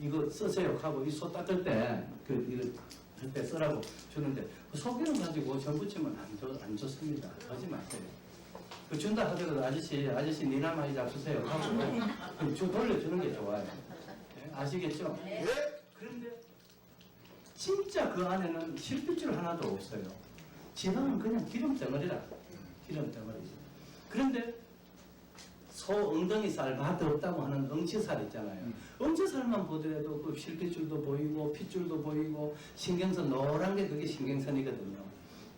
이거 쓰세요 하고 이 소 닦을 때그 이거 할때 쓰라고 주는데 그 소기름 가지고 전 부치면 안, 좋, 안 좋습니다. 하지 마세요. 그 준다 하더라도 아저씨 아저씨 니나 많이 잡수세요 하고 그주 돌려주는 게 좋아요. 예, 아시겠죠? 네. 그런데 진짜 그 안에는 실핏줄 하나도 없어요. 지방은 그냥 기름 덩어리라. 기름 덩어리. 그런데 소 엉덩이 살 맛도 없다고 하는 엉치살 있잖아요. 엉치살만 보더라도 그 실핏줄도 보이고 핏줄도 보이고 신경선 노란 게 그게 신경선이거든요.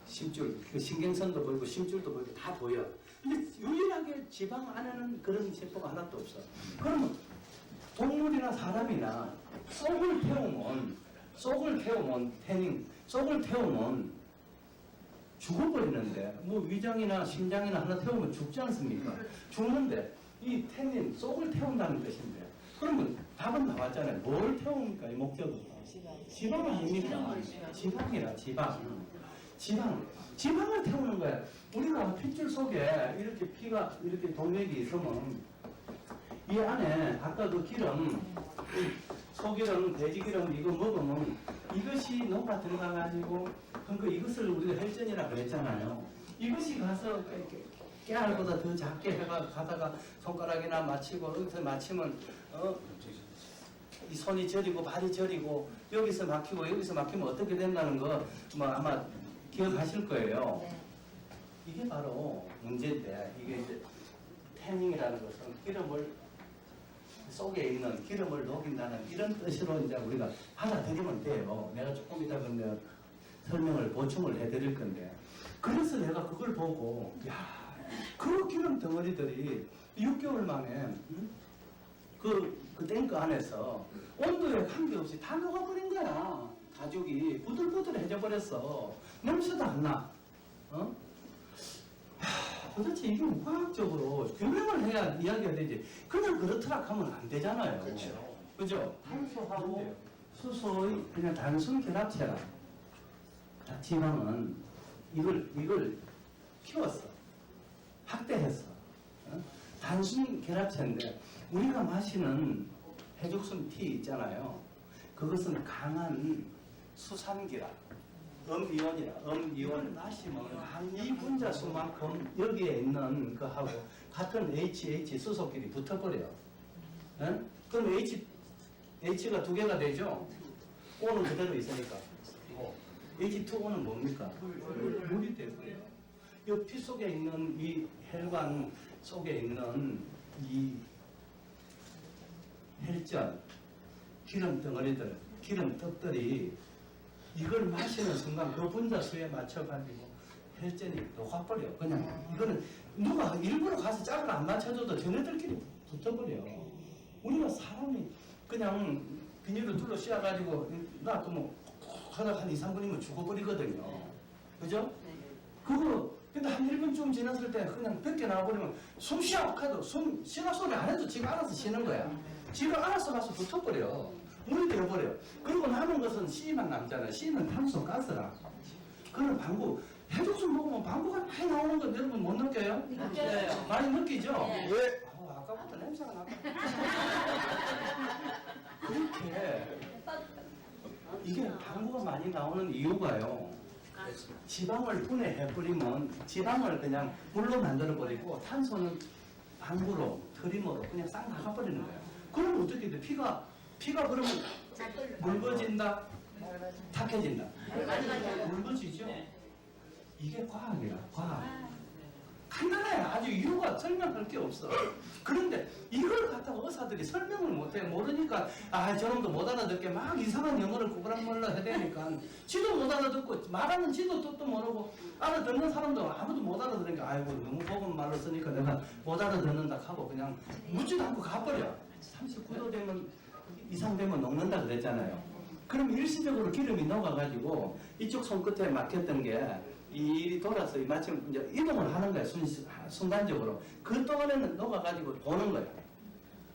심줄, 그 신경선도 보이고 심줄도 보이고 다 보여. 근데 유일하게 지방 안에는 그런 세포가 하나도 없어. 그러면 동물이나 사람이나 쏙을 태우면 쏙을 태우면 태닝 쏙을 태우면 죽어버리는데 뭐 위장이나 심장이나 하나 태우면 죽지 않습니까? 죽는데 이 태닝 쏙을 태운다는 뜻인데 그러면 답은 나왔잖아요. 뭘 태웁니까? 이 목적은 지방 아닙니까? 지방이라 지방 지방 지방을 태우는 거야. 우리가 핏줄 속에 이렇게 피가 이렇게 동맥이 있으면 이 안에 아까 그 기름, 이 소기름, 돼지기름 이거 먹으면 이것이 녹아 들어가가지고 그러니까 이것을 우리가 혈전이라 그랬잖아요. 이것이 가서 깨- 깨- 깨알보다 더 작게 해가 가다가 손가락이나 맞히고 여기서 맞히면 어, 이 손이 저리고 발이 저리고 여기서 막히고 여기서 막히면 어떻게 된다는 거 뭐 아마 기억하실 거예요. 이게 바로 문제인데 이게 이제 태닝이라는 것은 기름을 속에 있는 기름을 녹인다는 이런 뜻으로 이제 우리가 받아들이면 돼요. 내가 조금 이따 근데 설명을 보충을 해드릴 건데 그래서 내가 그걸 보고 야, 그 기름 덩어리들이 6개월 만에 응? 그, 그 탱크 안에서 온도에 관계없이 다 녹아버린 거야. 가죽이 부들부들해져 버렸어. 냄새도 안 나. 어? 하, 도대체 이게 뭐 과학적으로 규명을 해야 이야기가 되지. 그냥 그렇더라 하면 안 되잖아요. 그렇죠. 그죠? 탄소하고 수소의 그냥 단순 결합체라. 자, 지방은 이걸, 이걸 키웠어. 확대했어. 어? 단순 결합체인데 우리가 마시는 해죽순 티 있잖아요. 그것은 강한 수산기라. 음이온이라. 음이온 마시면 이 분자 수만큼 여기에 있는 거하고 같은 HH 수소끼리 붙어버려요. 예? 그럼 H, H가 두 개가 되죠? O는 그대로 있으니까. 어. H2O는 뭡니까? 물, 물이 되고요. 이 피 속에 있는 이 혈관 속에 있는 이 혈전, 기름 덩어리들, 기름 떡들이 이걸 마시는 순간 그 분자 수에 맞춰가지고 혈전이 녹아버려. 그냥 이거는 누가 일부러 가서 짝을 안 맞춰줘도 쟤네들끼리 붙어버려. 우리가 사람이 그냥 비닐을 둘러 씌워가지고 놔두면 하다가 한 2, 3분이면 죽어버리거든요. 그죠? 그거 근데 한 1분쯤 지났을 때 그냥 벗겨 나와버리면 숨 쉬어 가도 숨 쉬는 소리 안 해도 지가 알아서 쉬는 거야. 지가 알아서 가서 붙어버려. 물이 되어버려. 그리고 남은 것은 C만 남잖아. C는 탄소 가스라. 그런 방구. 해독술 먹으면 방구가 많이 나오는 거 여러분 못 느껴요? 느껴요. 많이 느끼죠? 네. 예. 아우, 아까부터 냄새가 나다. 그렇게 이게 방구가 많이 나오는 이유가요. 지방을 분해해버리면 지방을 그냥 물로 만들어버리고 탄소는 방구로, 트림으로 그냥 싹 나가버리는 거예요. 그럼 어떻게 돼? 피가, 피가 그러면 묽어진다? 탁해진다? 묽어지죠? 이게 과학이야, 과학. 간단해. 아주 이유가 설명할 게 없어. 그런데 이걸 갖다가 의사들이 설명을 못해. 모르니까, 아, 저놈도 못 알아듣게 막 이상한 영어를 구부랑몰라 해대니까, 지도 못 알아듣고, 말하는 지도 뜻도 모르고, 알아듣는 사람도 아무도 못 알아듣으니까, 아이고, 너무 고급 말로 쓰니까 내가 못 알아듣는다 하고 그냥 묻지도 않고 가버려. 39도 되면, 이상 되면 녹는다 그랬잖아요. 그럼 일시적으로 기름이 녹아가지고, 이쪽 손끝에 막혔던 게, 이 돌아서 이 마침 이제 이동을 하는 거야 순, 순간적으로. 그 동안에는 녹아가지고 도는 거야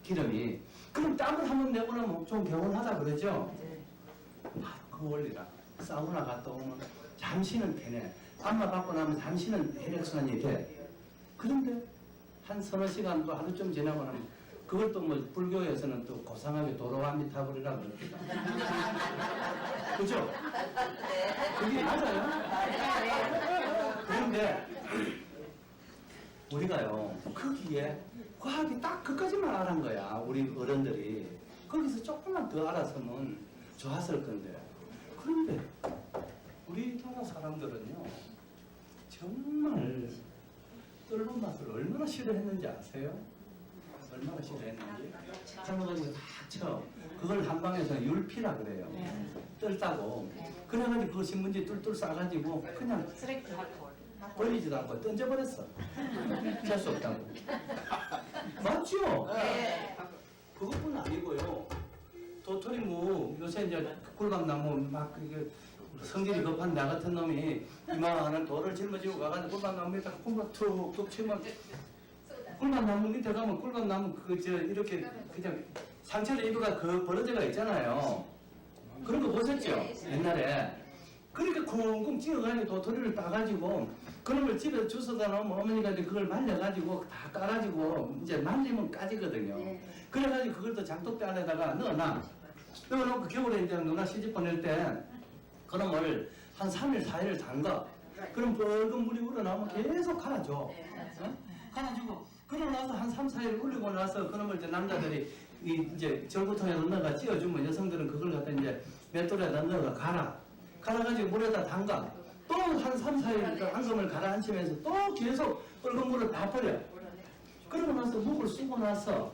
기름이. 그럼 땀을 한번 내보려면 좀 개운하다 그러죠? 바로 그 원리라 사우나 갔다 오면 잠시는 되네. 안마 받고 나면 잠시는 혈액순환이 돼. 그런데 한 서너 시간 또 하루 좀 지나고 나면 그걸 또 뭐 불교에서는 또 고상하게 도로아미타불이라고 그럽니다. 그죠? 그게 맞아요? 그런데 우리가요 거기에 과학이 딱 그까지만 알은 거야 우리 어른들이 거기서 조금만 더 알았으면 좋았을 건데 그런데 우리나라 사람들은요 정말 뜰본 맛을 얼마나 싫어했는지 아세요? 얼마나 싫어했는지 그래가지고 다 쳐. 그걸 한방에서 율피라 그래요 뜰다고 그래가지고 그 신문지 뚫뚫 싸가지고 그냥. 버리지도 않고 던져버렸어. 할수 없다고. 맞죠? 네. 그것뿐 아니고요. 도토리무 요새 이제 꿀밤나무 막 이게 성질이 급한 나 같은 놈이 이만한 돌을 짊어지고 가가지고 꿀밤나무 밑에 꿀밤 툭툭 치면 꿀밤나무 밑에 가면 꿀밤나무 그저 이렇게 그냥 상처를 입어가 그 버러지가 있잖아요. 그런 거 보셨죠? 옛날에. 그렇게 쿵쿵 찍어가지고 도토리를 따가지고 그런 집에 주워다 놓으면 어머니가 이제 그걸 말려가지고 다 까가지고 이제 말리면 까지거든요. 그래가지고 그걸 또 장독대 안에다가 넣어놔. 넣어놓고 겨울에 이제 누나 시집 보낼 때 그놈을 한 3일, 4일 담가. 그럼 붉은 물이 우러나오면 계속 갈아줘. 어? 갈아주고 그러고 나서 한 3, 4일 울리고 나서 그놈을 이제 남자들이 이 이제 절구통에 넣어가 찌어주면 여성들은 그걸 갖다 이제 맷돌에다 넣어가 갈아. 갈아가지고 물에다 담가. 또 한 3, 4일 그 앙금을 가라앉히면서 또 계속 붉은 물을 다 버려. 그러고 나서 묵을 쓰고 나서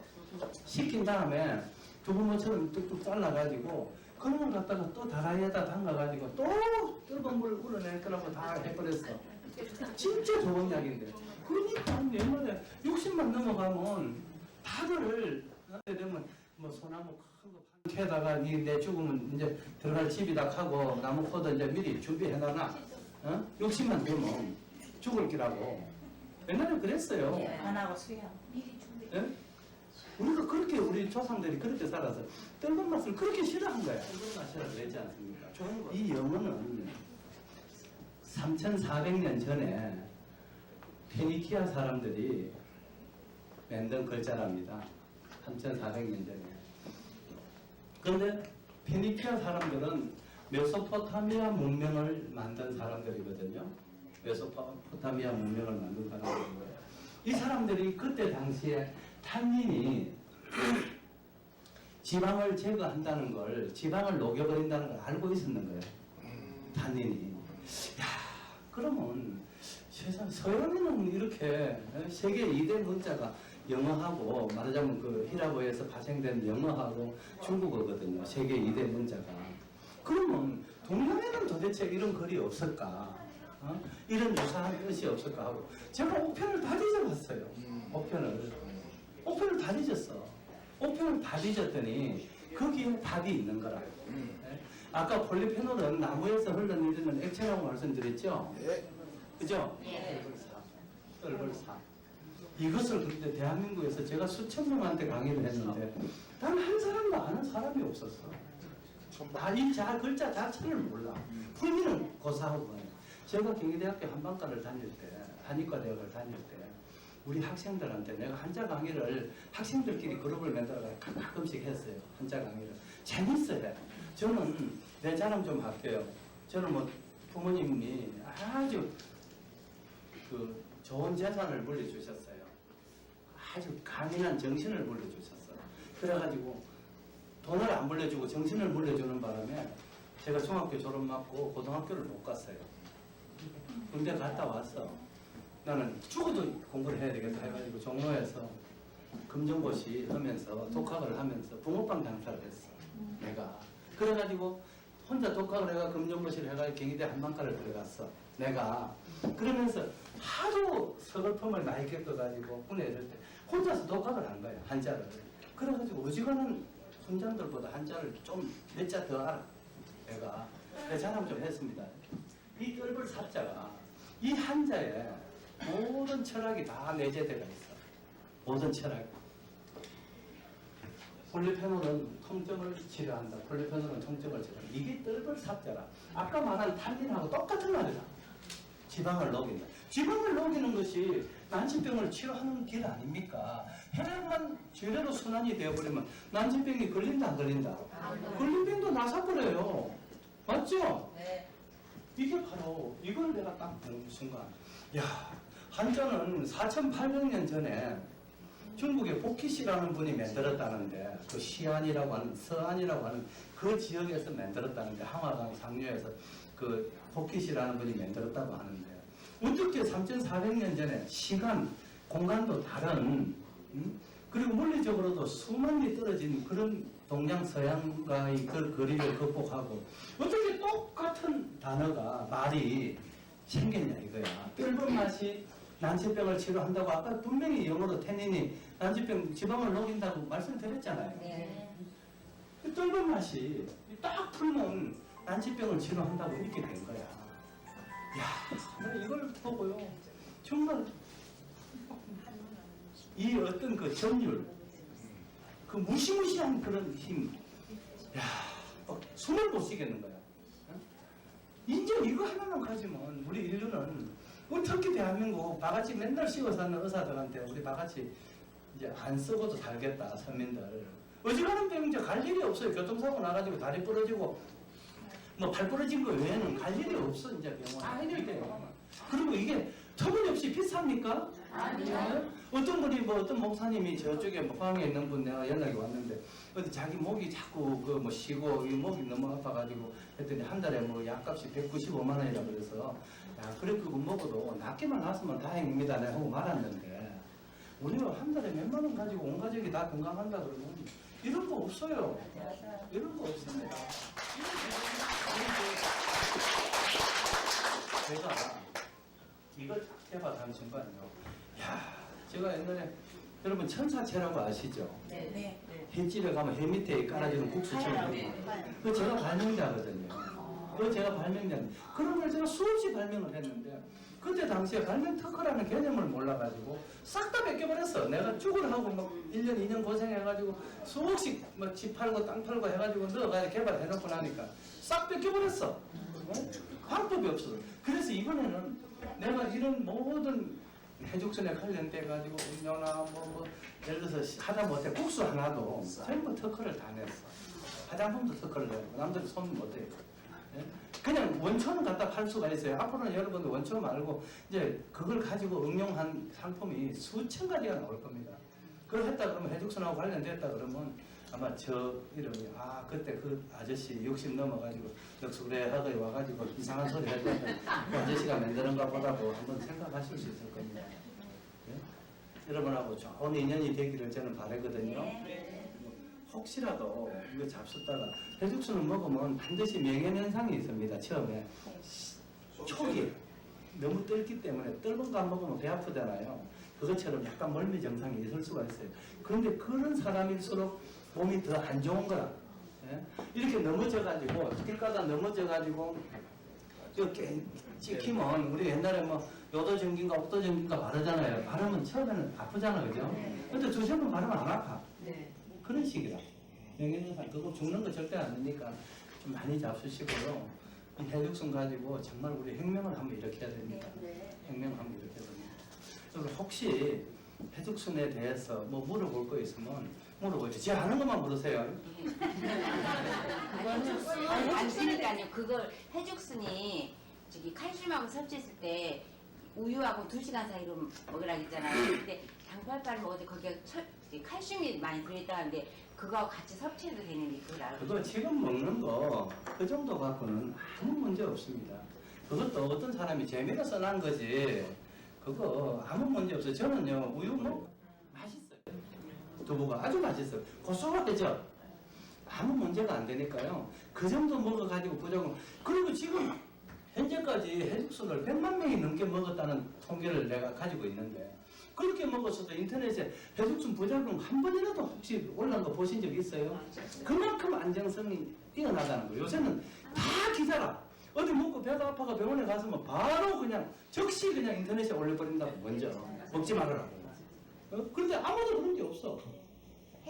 식힌 다음에 두부모처럼 뚝뚝 잘라가지고 그런 걸 갖다가 또 다라이에다 담가가지고 또 붉은 물 우러낼 거라고 다 해버렸어. 진짜 좋은 약인데. 그러니까 옛날에 60만 넘어가면 다들 그때 되면 뭐 소나무 큰 거 판캐다가 내 죽으면 이제 들어갈 집이다 하고 나무 포도 이제 미리 준비해놔. 어? 60만 되면 죽을 기라고. 옛날에 그랬어요. 안 하고 수영. 예? 우리가 그렇게 우리 조상들이 그렇게 살아서 뜰건 맛을 그렇게 싫어한 거야. 뜰건 맛이라고 그랬지 않습니까? 이 영어는 3,400년 전에 페니키아 사람들이 만든 글자랍니다. 3,400년 전에. 그런데 페니키아 사람들은 메소포타미아 문명을 만든 사람들이거든요. 메소포타미아 문명을 만든 사람들이고요. 이 사람들이 그때 당시에 탄닌이 지방을 제거한다는 걸, 지방을 녹여버린다는 걸 알고 있었는 거예요. 탄닌이. 야, 그러면 세상 서양에는 이렇게 어, 세계 2대 문자가 영어하고 말하자면 그 히라보에서 파생된 영어하고 중국어거든요. 세계 2대 문자가. 그러면 동양에는 도대체 이런 글이 없을까? 어? 이런 유사한 뜻이 없을까 하고 제가 5편을 다 뒤져봤어요. 5편을. 5편을 다 뒤졌어. 5편을 다 뒤졌더니 거기에 답이 있는 거라. 네? 아까 폴리페놀은 나무에서 흘러내리는 액체라고 말씀드렸죠? 예. 그죠? 떨벌사. 떨벌사. 이것을 그런데 대한민국에서 제가 수천 명한테 강의를 했는데 단 한 사람도 아는 사람이 없었어. 다이 자 글자 자체를 몰라. 풀미는 고사하고. 제가 경기대학교 한방과를 다닐 때, 한의과 대학을 다닐 때, 우리 학생들한테 내가 한자 강의를 학생들끼리 그룹을 만들어 가끔씩 했어요. 한자 강의를. 재밌어요. 저는 내 자랑 좀 할게요. 저는 뭐 부모님이 아주 그 좋은 재산을 물려주셨어요. 아주 강인한 정신을 물려주셨어요. 그래가지고 돈을 안 물려주고 정신을 물려주는 바람에 제가 중학교 졸업 맞고 고등학교를 못 갔어요. 군대 갔다 왔어. 나는 죽어도 공부를 해야 되겠다 해가지고 종로에서 금정고시 하면서 독학을 하면서 붕어빵 장사를 했어. 내가. 그래가지고 혼자 독학을 해가 금정고시를 해가지고 경희대 한방과를 들어갔어. 내가. 그러면서 하도 서글픔을 많이 겪어가지고 있을 때 혼자서 독학을 한 거야. 한자를. 그래가지고 어지간한 훈장들보다 한자를 좀 몇 자 더 알아. 내가. 내 자랑 좀 했습니다. 이 뜰벌 사자가 이 한자에 모든 철학이 다 내재되어 있어. 모든 철학. 폴리페놀은 통증을 치료한다. 폴리페놀은 통증을 치료한다. 이게 뜰벌 삽자라. 아까 말한 탄닌하고 똑같은 말이다. 지방을 녹인다. 지방을 녹이는 것이 난치병을 치료하는 길 아닙니까? 혈액만 제대로 순환이 되어버리면 난치병이 걸린다 안 걸린다? 걸린 병도 나사버려요. 맞죠? 네. 이게 바로 이걸 내가 딱 보는 순간 야 한자는 4,800년 전에 중국의 복희씨라는 분이 만들었다는데 그 시안이라고 하는 서안이라고 하는 그 지역에서 만들었다는데 항화강 상류에서 그 복희씨라는 분이 만들었다고 하는데 어떻게 3,400년 전에 시간 공간도 다른 음? 그리고 물리적으로도 수만 리 떨어진 그런 동양 서양과의 그 거리를 극복하고 어떻게 똑같은 단어가 말이 생겼냐 이거야. 뜰본 맛이 난치병을 치료한다고 아까 분명히 영어로 태닌이 난치병 지방을 녹인다고 말씀드렸잖아요. 네. 그 뜰본 맛이 딱 풀면 난치병을 치료한다고 이렇게 된 거야. 야, 나 이걸 보고요. 정말 이 어떤 그 전율, 그 무시무시한 그런 힘, 야, 막 숨을 못 쉬겠는 거야. 어? 이제 이거 하나만 가지면 우리 인류는 우리 특히 대한민국 바가지 맨날 씌워 사는 의사들한테 우리 바가지 이제 안 쓰고도 살겠다 서민들. 어지간한 병 이제 갈 일이 없어요. 교통사고 나가지고 다리 부러지고 뭐발 부러진 거 외에는 갈 일이 없어 이제 병원. 아, 이렇게. 그리고 이게 터무니없이 비쌉니까? 아니요. 어떤 분이 뭐 어떤 목사님이 저쪽에 뭐 포항에 있는 분 내가 연락이 왔는데 어디 자기 목이 자꾸 그 뭐 쉬고 이 목이 너무 아파가지고 했더니 한 달에 뭐 약값이 195만 원이라 그래서 야 그래 그거 먹어도 낫기만 났으면 다행입니다. 내가 하고 말았는데. 우리가 한 달에 몇만 원 가지고 온 가족이 다 건강한다 그러면 이런 거 없어요. 이런 거 없습니다. 제가 이걸 딱 해봐가는 순간요 야 제가 옛날에 여러분 천사채라고 아시죠? 네. 네. 횟집에 가면 회 밑에 깔아주는 국수처럼 그 제가 발명자거든요. 그 제가 발명자. 그런 걸 제가 수없이 발명을 했는데 그때 당시에 발명 특허라는 개념을 몰라가지고 싹다 뺏겨버렸어. 내가 죽을 하고 막 1년, 2년 고생해가지고 수억씩 뭐집 팔고 땅 팔고 해가지고 넣어가지고 개발해놓고 나니까 싹 뺏겨버렸어. 어? 방법이 없어. 그래서 이번에는 내가 이런 모든 해죽선에 관련돼 가지고 음료나 뭐, 뭐 예를 들어서 하다 못해 국수 하나도 전부 특허를 다 냈어. 화장품도 특허를 내고 남들이 손 못해요. 예? 그냥 원초는 갖다 팔 수가 있어요. 앞으로는 여러분들 원초 말고 이제 그걸 가지고 응용한 상품이 수천 가지가 나올 겁니다. 그걸 했다 그러면 해죽선하고 관련됐다 그러면 아마 저 이름이 아 그때 그 아저씨 60 넘어가지고 역수그래 하거에 와가지고 이상한 소리 했는데 그 아저씨가 만드는가 보다고 한번 생각하실 수 있을 겁니다. 예? 여러분하고 좋은 인연이 되기를 저는 바라거든요. 혹시라도 이거 잡숫다가 해죽순을 먹으면 반드시 명예현상이 있습니다. 처음에 초기 너무 뜰기 때문에 뜰은 거안 먹으면 배 아프잖아요. 그것처럼 약간 멀미 증상이 있을 수가 있어요. 그런데 그런 사람일수록 몸이 더 안 좋은 거라. 예? 이렇게 넘어져가지고 길 가다 넘어져가지고 이렇게 찍히면 우리 옛날에 뭐 요도전기인가 옥도전기인가 바르잖아요. 바르면 처음에는 아프잖아요, 그죠? 근데 두세 번 바르면 안 아파. 네. 그런 식이다. 명예훼손 그거 죽는 거 절대 안 되니까 좀 많이 잡수시고요. 이 해죽순 가지고 정말 우리 혁명을 한번 일으켜야 됩니다. 혁명 한번 일으켜야 됩니다. 그래서 혹시 해죽순에 대해서 뭐 물어볼 거 있으면 물어보죠. 제가 아는 것만 물으세요. 아니, 안 쓰니까요. 그걸 해죽순이 저기 칼슘하고 섭취했을 때 우유하고 2시간 사이로 먹으라 했잖아요. 근데 당팔팔 먹을 때 거기에 철, 칼슘이 많이 들어있다 하는데 그거하고 같이 섭취해도 되는데 그걸 알고 그거 지금 먹는 거 그 정도 갖고는 아무 문제 없습니다. 그것도 어떤 사람이 재미로 써난 거지. 그거 아무 문제 없어요. 저는요 우유 뭐 맛있어요. 두부가 아주 맛있어요. 고소하죠. 아무 문제가 안 되니까요. 그 정도 먹어가지고 부작용. 그리고 지금 현재까지 해죽순을 100만 명이 넘게 먹었다는 통계를 내가 가지고 있는데 그렇게 먹었어도 인터넷에 해죽순 부작용 한 번이라도 혹시 올라온 거 보신 적 있어요? 그만큼 안정성이 뛰어나다는 거예요. 요새는 다 기사라. 어디 먹고 배가 아파가 병원에 가서 뭐 바로 그냥 즉시 그냥 인터넷에 올려버린다고 먼저 먹지 말아라고. 어? 그런데 아무도 그런 게 없어.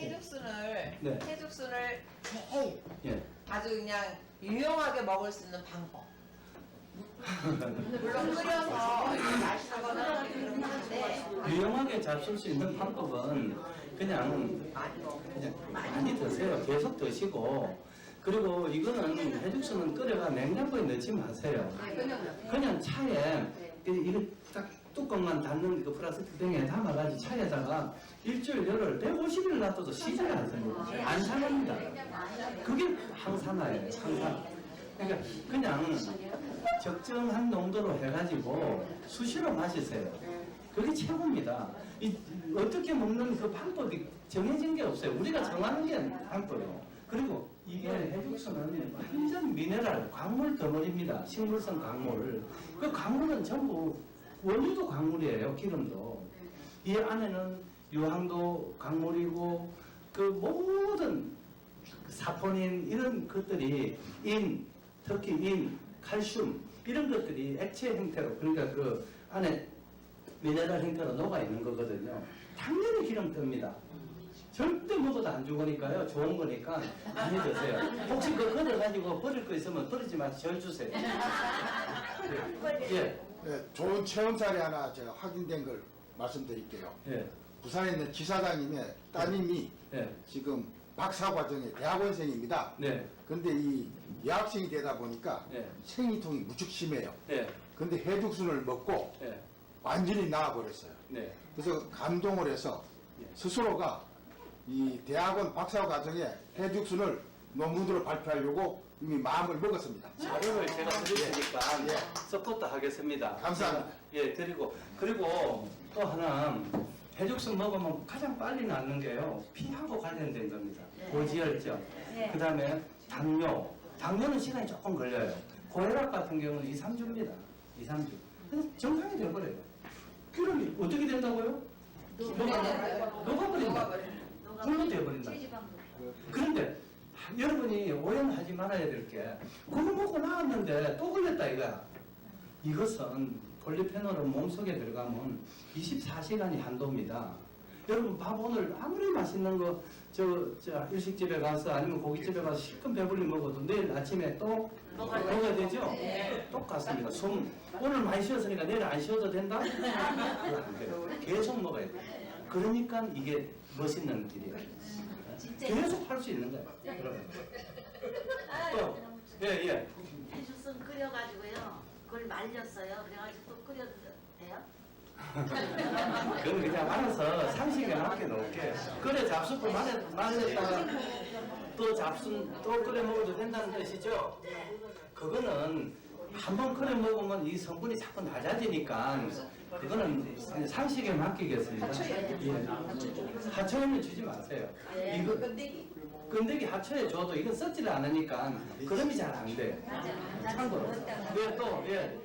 해죽순을 네. 해죽순을 제일 예. 아주 그냥 유용하게 먹을 수 있는 방법. 물론 끓여서 마시거나 그런 건데 유용하게 잡술 수 있는 방법은 그냥 그냥 많이 드세요. 계속 드시고 그리고 이거는 해죽수는 끓여가 냉장고에 넣지 마세요. 그냥 차에 이렇게 딱 뚜껑만 닫는 그 플라스틱 병에 담아가지고 차에다가 일주일 열흘 150일 놔둬도 시지 않습니다. 안 상합니다. 그게 항산화예요. 항산. 그러니까 그냥 적정한 농도로 해가지고 수시로 마시세요. 그게 최고입니다. 이, 어떻게 먹는 그 방법이 정해진 게 없어요. 우리가 정하는 게 방법이에요. 그리고 이게 해죽수는 완전 미네랄, 광물 덩어리입니다. 식물성 광물. 그 광물은 전부 원유도 광물이에요. 기름도. 이 안에는 유황도 광물이고 그 모든 사포닌 이런 것들이 인, 특히 인, 칼슘 이런 것들이 액체 형태로 그러니까 그 안에 미네랄 형태로 녹아 있는 거거든요. 당연히 기름 뜹니다. 절대 먹어도 안 죽으니까요. 좋은 거니까 많이 드세요. 혹시 그거 걷어가지고 버릴 거 있으면 버리지 마시고 절 주세요. 예, 네, 좋은 체험 사례 하나 제가 확인된 걸 말씀드릴게요. 예, 부산에 있는 지사장님의 따님이 예, 지금 박사 과정의 대학원생입니다. 네, 근데 이 여학생이 되다 보니까 네. 생리통이 무척 심해요. 예, 근데 해죽순을 먹고 예, 완전히 나아버렸어요. 네, 그래서 감동을 해서 예. 스스로가 이 대학원 박사 과정에 해죽순을 논문으로 발표하려고 이미 마음을 먹었습니다. 자료를 제가 드릴 테니까 예. 서포트 하겠습니다. 감사합니다. 예, 드리고 그리고 또 하나 해죽순 먹으면 가장 빨리 낫는 게요 피하고 관련된 겁니다. 고지혈증, 그 다음에 당뇨, 당뇨는 시간이 조금 걸려요. 고혈압 같은 경우는 2, 3주입니다. 2, 3주. 그래서 정상이 돼버려요. 기름이 어떻게 된다고요? 녹아- 녹아버린다. 불로 돼버린다. 그런데 여러분이 오해하지 말아야 될 게 그거 먹고 나왔는데 또 걸렸다 이거야. 이것은 폴리페놀은 몸속에 들어가면 24시간이 한도입니다. 여러분 밥 오늘 아무리 맛있는 거 저, 저 일식집에 가서 아니면 고깃집에 가서 실컷 배불리 먹어도 내일 아침에 또 먹어야 되죠? 똑같습니다. 숨 오늘 많이 쉬었으니까 내일 안 쉬어도 된다? 그거 안 돼요. 계속 먹어야 돼. 그러니까 이게 멋있는 길이에요. 계속 할 수 있는 거예요. 여러분. 또, 예, 예. 해죽순 끓여가지고요. 그걸 말렸어요. 그래가지고 또 끓여도 돼요? 그건 그냥 말아서 상식에 맞게 놓을게. 그래 잡숫도 말했, 말렸다가 또 잡순 또 끓여 먹어도 된다는 뜻이죠? 그거는 한 번 끓여 먹으면 이 성분이 자꾸 낮아지니까 그거는 상식에 맡기겠습니다. 예. 하초에는 주지 마세요. 이거 건더기 하초에 줘도 이건 썩지를 않으니까 그럼이 잘 안 돼요. 참고로. 네, 또, 예.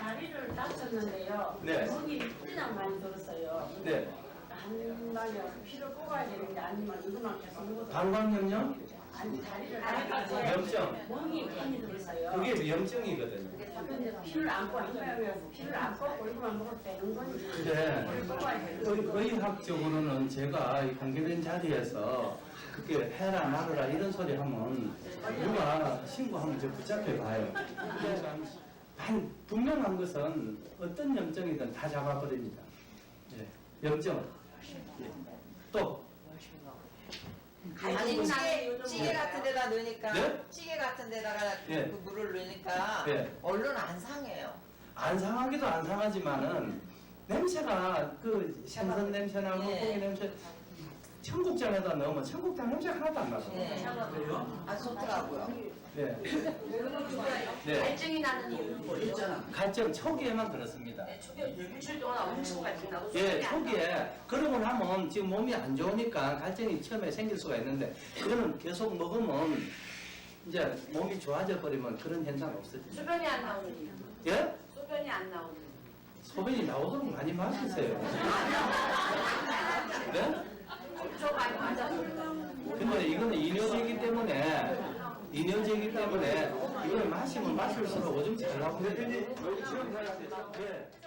다리를 다쳤는데요. 네. 목이 그냥 많이 들었어요. 네. 한 방에 피를 뽑아야 되는데 아니면 이거만 계속 먹어도 방광염요? 아니 다리를 다쳐서 염증. 멍이 많이 들었어요. 그게 위험증이거든요. 근데 피를 안 방에 피를 안 뽑고 이거만 먹어도 되는 건지. 근데 의- 의학적으로는 제가 이 공개된 자리에서 그렇게 해라 말아라 이런 소리 하면 누가 신고하면 저 붙잡혀 가요. 그러니까 한 분명한 것은 어떤 염증이든 다 잡아버립니다. 예. 염증. 예. 또 아니 찌개, 찌개 같은 데다 넣으니까 네? 찌개 같은 데다가 그, 예. 그 물을 넣으니까 예. 얼른 안 상해요. 안 상하기도 안 상하지만은 냄새가 그 생선 냄새나 예. 물고기 냄새 청국장에다 넣으면 청국장 냄새 하나도 안 나서. 예. 아주 좋더라고요. 네. 네. 갈증이 나는 이유는 뭐예요? 갈증 초기에만 그렇습니다. 초기에 일주일 동안 엄청 갈증 나고 예, 초기에 그러고 나면 지금 몸이 안 좋으니까 갈증이 처음에 생길 수가 있는데 그거는 계속 먹으면 이제 몸이 좋아져 버리면 그런 현상 없어지죠. 소변이 안 나오는 이유. 예? 소변이 안 나오는 이유. 소변이 나오도록 많이 마시세요. 네? 엄청 많이 맞아서. 근데 이거는 이뇨제이기 때문에 이뇨제이기 때문에 이걸 마시면 마실수록 오줌 잘 나오거든요. 예.